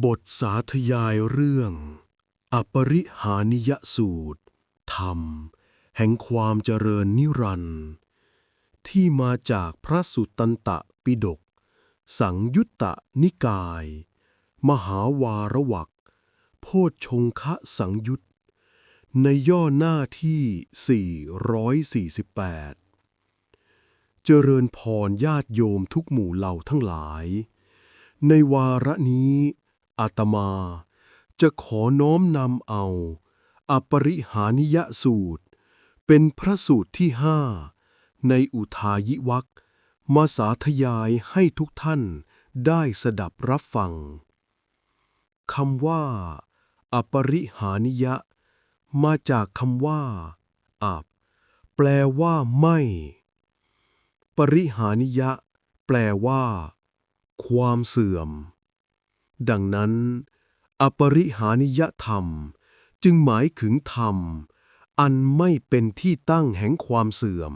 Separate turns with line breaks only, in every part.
บทสาธยายเรื่อง อปริหานิยสูตร ธรรม แห่งความเจริญนิรันดร์ที่มาจากพระสุตตันตะปิฎกสังยุตตนิกาย มหาวารวักโพชฌงคะสังยุตในย่อหน้าที่ 448 เจริญพรญาติโยมทุกหมู่เหล่าทั้งหลาย ในวาระนี้ อาตมา จะขอน้อมนำเอา อปริหานิยสูตร เป็นพระสูตรที่ห้าในอุทายิวักมาสาธยายให้ทุกท่านได้สดับรับฟังคำว่า อปริหานิยะ มาจากคำว่าอาบแปลว่าไม่ ปริหานิยะ แปลว่า ความเสื่อม ดังนั้น อปริหานิยธรรม จึงหมายถึงธรรม อันไม่เป็นที่ตั้งแห่งความเสื่อม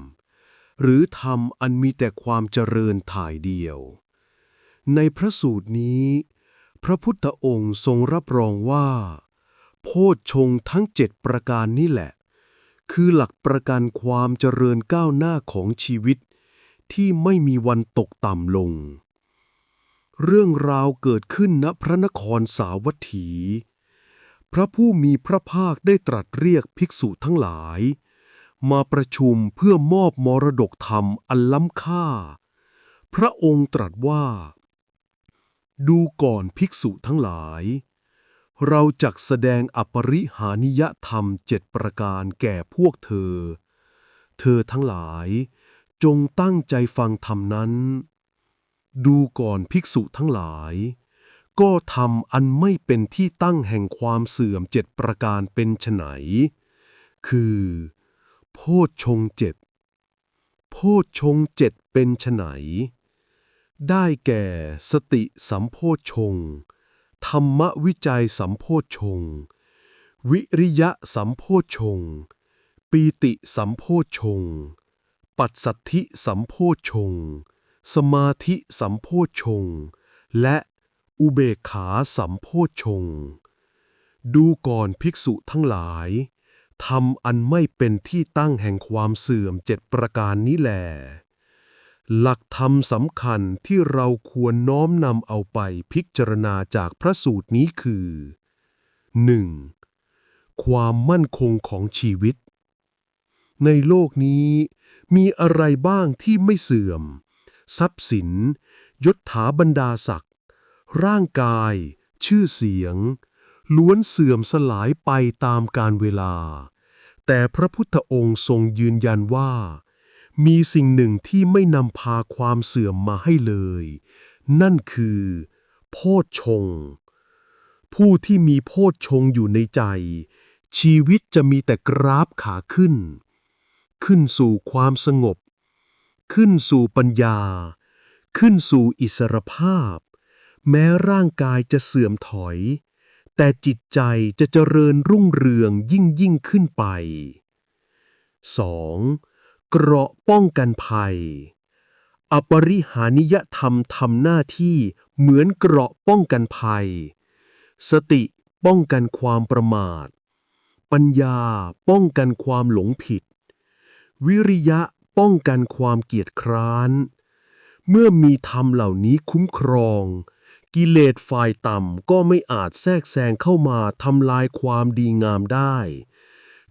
หรือธรรมอันมีแต่ความเจริญถ่ายเดียว ในพระสูตรนี้ พระพุทธองค์ทรงรับรองว่า โพชฌงทั้งเจ็ดประการนี่แหละ คือหลักประกันความเจริญก้าวหน้าของชีวิตที่ไม่มีวันตกต่ำลง เรื่องราวเกิดขึ้นณพระนครสาวัตถี พระผู้มีพระภาคได้ตรัสเรียกภิกษุทั้งหลาย มาประชุมเพื่อมอบมรดกธรรมอันล้ำค่า พระองค์ตรัสว่า ดูก่อนภิกษุทั้งหลาย เราจักแสดงอปริหานิยธรรมเจ็ดประการแก่พวกเธอ เธอทั้งหลายจงตั้งใจฟังธรรมนั้น ดูก่อนภิกษุทั้งหลาย ก็ทำอันไม่เป็นที่ตั้งแห่งความเสื่อมเจ็ดประการเป็นไฉนคือ โพชฌงเจ็ดโพชฌงเจ็ดเป็นไฉนได้แก่สติสัมโพชฌงธรรมวิจัยสัมโพชฌงวิริยะสัมโพชฌงปีติสัมโพชฌงปัสสัทธิสัมโพชฌง สมาธิสัมโพชฌงค์และอุเบกขาสัมโพชฌงค์ดูก่อนภิกษุทั้งหลายทำอันไม่เป็นที่ตั้งแห่งความเสื่อมเจ็ดประการนี้แหลหลักธรรมสำคัญที่เราควรน้อมนำเอาไปพิจารณาจากพระสูตรนี้คือ 1. ความมั่นคงของชีวิต ในโลกนี้มีอะไรบ้างที่ไม่เสื่อม ทรัพย์สิน ยศถาบรรดาศักดิ์ ร่างกาย ชื่อเสียง ล้วนเสื่อมสลายไปตามกาลเวลา แต่พระพุทธองค์ทรงยืนยันว่า มีสิ่งหนึ่งที่ไม่นำพาความเสื่อมมาให้เลย นั่นคือ โพชฌงผู้ที่มีโพชฌงอยู่ในใจ ชีวิตจะมีแต่กราฟขาขึ้น ขึ้นสู่ความสงบ ขึ้นสู่ปัญญา ขึ้นสู่อิสรภาพ แม้ร่างกายจะเสื่อมถอย แต่จิตใจจะเจริญรุ่งเรืองยิ่งยิ่งขึ้นไป 2. เกราะป้องกันภัย อปริหานิยธรรมทำหน้าที่เหมือนเกราะป้องกันภัย สติป้องกันความประมาท ปัญญาป้องกันความหลงผิด วิริยะ ป้องกันความเกียจคร้าน เมื่อมีธรรมเหล่านี้คุ้มครอง กิเลสฝ่ายต่ำก็ไม่อาจแทรกแซงเข้ามาทำลายความดีงามได้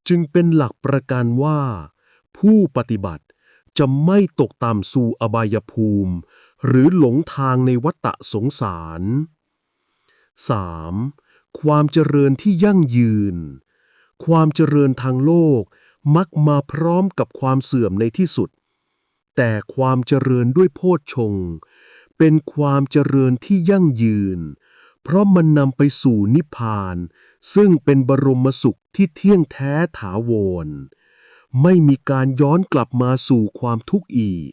จึงเป็นหลักประกันว่า ผู้ปฏิบัติจะไม่ตกต่ำสู่อบายภูมิ หรือหลงทางในวัฏสงสาร 3. ความเจริญที่ยั่งยืน ความเจริญทางโลก มักมาพร้อมกับความเสื่อมในที่สุด แต่ความเจริญด้วยโพชฌงเป็นความเจริญที่ยั่งยืน เพราะมันนำไปสู่นิพพาน ซึ่งเป็นบรมสุขที่เที่ยงแท้ถาวร ไม่มีการย้อนกลับมาสู่ความทุกข์อีก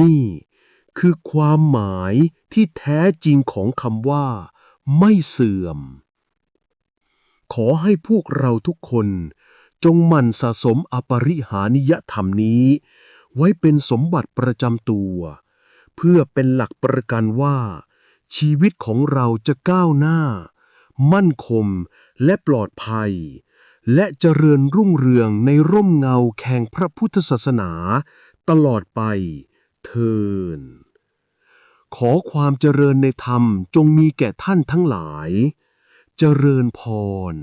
นี่คือความหมายที่แท้จริงของคำว่า ไม่เสื่อม ขอให้พวกเราทุกคน จงหมั่นสะสมอปริหานิยธรรมนี้ ไว้เป็นสมบัติประจำตัว เพื่อเป็นหลักประกันว่า ชีวิตของเราจะก้าวหน้า มั่นคงและปลอดภัย และเจริญรุ่งเรืองในร่มเงาแข่งพระพุทธศาสนา ตลอดไป เทินขอความเจริญในธรรมจงมีแก่ท่านทั้งหลาย เจริญพร